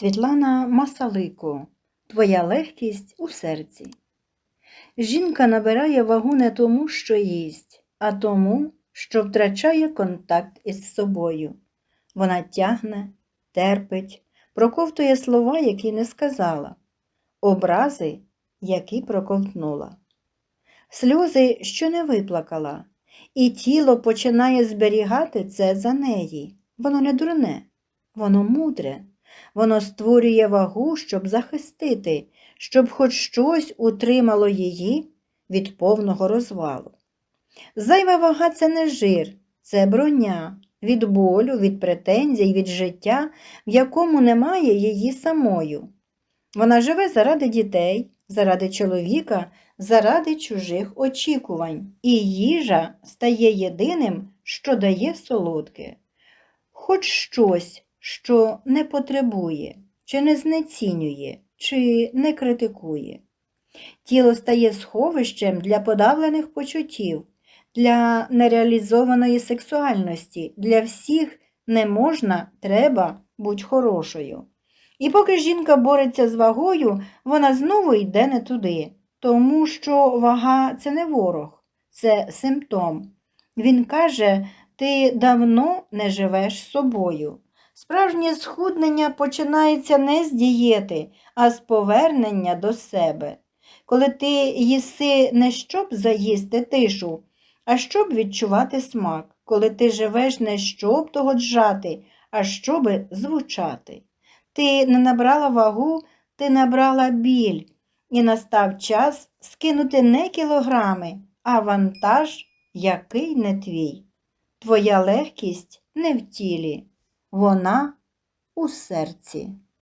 Світлана Масалико Твоя легкість у серці. Жінка набирає вагу не тому, що їсть, а тому, що втрачає контакт із собою. Вона тягне, терпить, проковтує слова, які не сказала, образи, які проковтнула, сльози, що не виплакала, і тіло починає зберігати це за неї. Воно не дурне, воно мудре. Воно створює вагу, щоб захистити, щоб хоч щось утримало її від повного розвалу. Зайва вага це не жир, це броня від болю, від претензій, від життя, в якому немає її самою. Вона живе заради дітей, заради чоловіка, заради чужих очікувань, і їжа стає єдиним, що дає солодке. Хоч щось, що не потребує, чи не знецінює, чи не критикує. Тіло стає сховищем для подавлених почуттів, для нереалізованої сексуальності, для всіх не можна, треба будь хорошою. І поки жінка бореться з вагою, вона знову йде не туди, тому що вага це не ворог, це симптом. Він каже, ти давно не живеш собою. Справжнє схуднення починається не з дієти, а з повернення до себе. Коли ти їси не щоб заїсти тишу, а щоб відчувати смак, коли ти живеш не щоб догоджати, а щоб звучати. Ти не набрала вагу, ти набрала біль, і настав час скинути не кілограми, а вантаж, який не твій. Твоя легкість не в тілі, вона у серці.